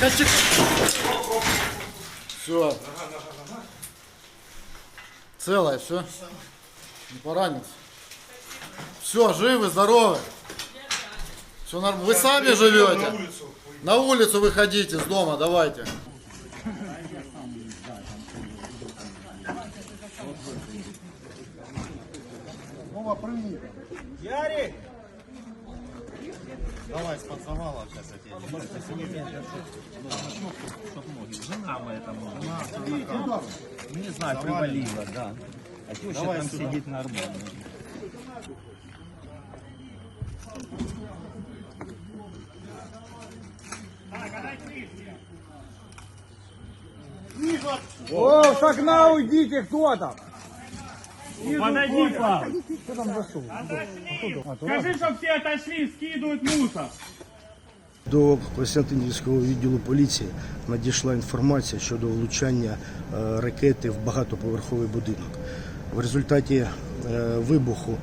Качик. Все. Целое, все. Не поранился. Все, живы, здоровы. Все нормально. Вы сами живете? На улицу выходите с дома, давайте. Давай с-под завала сейчас я тебе. Жена моя там, жена, ну, не знаю, привалила, да. А теща Давай там сюда. сидит нормально. О, с окна уйдите, кто там? Подойди, Павел. Кто там зашел? Скажи, чтобы все отошли, скидывают мусор. До Костянтинівського відділу поліції надійшла інформація щодо влучання е, ракети в багатоповерховий будинок. В результаті е, вибуху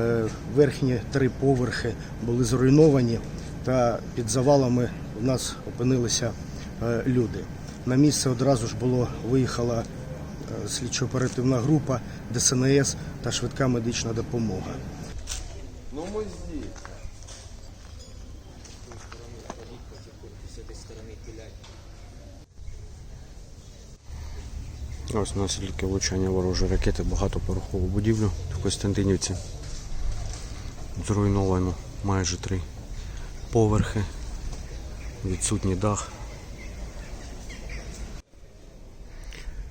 е, верхні три поверхи були зруйновані, та під завалами у нас опинилися люди. На місце одразу ж було виїхала слідчо-оперативна група, ДСНС та швидка медична допомога. Ось наслідки влучання ворожої ракети багатоповерхову будівлю в Костянтинівці. Зруйновано майже три поверхи, відсутній дах.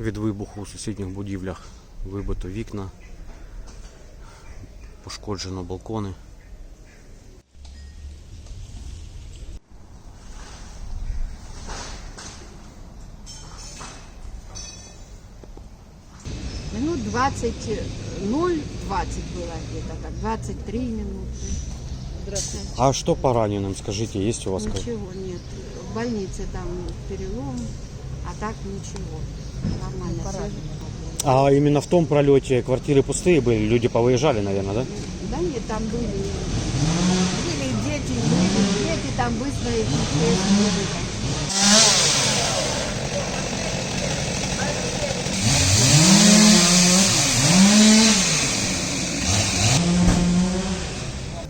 Від вибуху у сусідніх будівлях вибито вікна, пошкоджено балкони. Минут 20, э, 0, 20 было где-то так, 23 минуты. Здравствуйте. А что по раненым, скажите, есть у вас? как- Ничего нет. В больнице там перелом, а так ничего. Нормально. А именно в том пролете квартиры пустые были, люди повыезжали, наверное, да? Да нет, там были, были дети, были дети, там быстро их.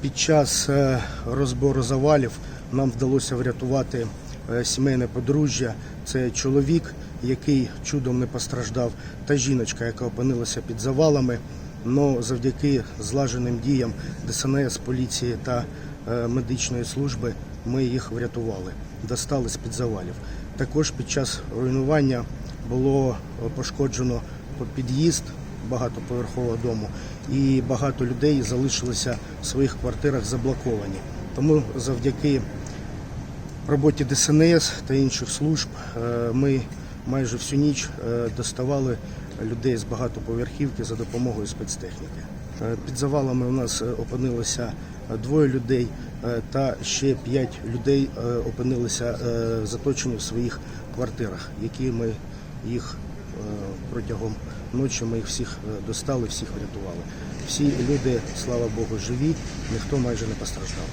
Під час розбору завалів нам вдалося врятувати сімейне подружжя. Це чоловік, який чудом не постраждав, та жіночка, яка опинилася під завалами. Но завдяки злаженим діям ДСНС, поліції та е, медичної служби ми їх врятували, достали з під завалів. Також під час руйнування було е, пошкоджено під'їзд багатоповерхового дому, і багато людей залишилися в своїх квартирах заблоковані. Тому завдяки роботі ДСНС та інших служб е, ми майже всю ніч е, доставали людей з багатоповерхівки за допомогою спецтехніки. Е, Під завалами у нас опинилося двоє людей, та ще п'ять людей опинилися заточені в своїх квартирах, які ми їх протягом ночі ми їх всіх достали, всіх врятували. Всі люди, слава Богу, живі, ніхто майже не постраждав.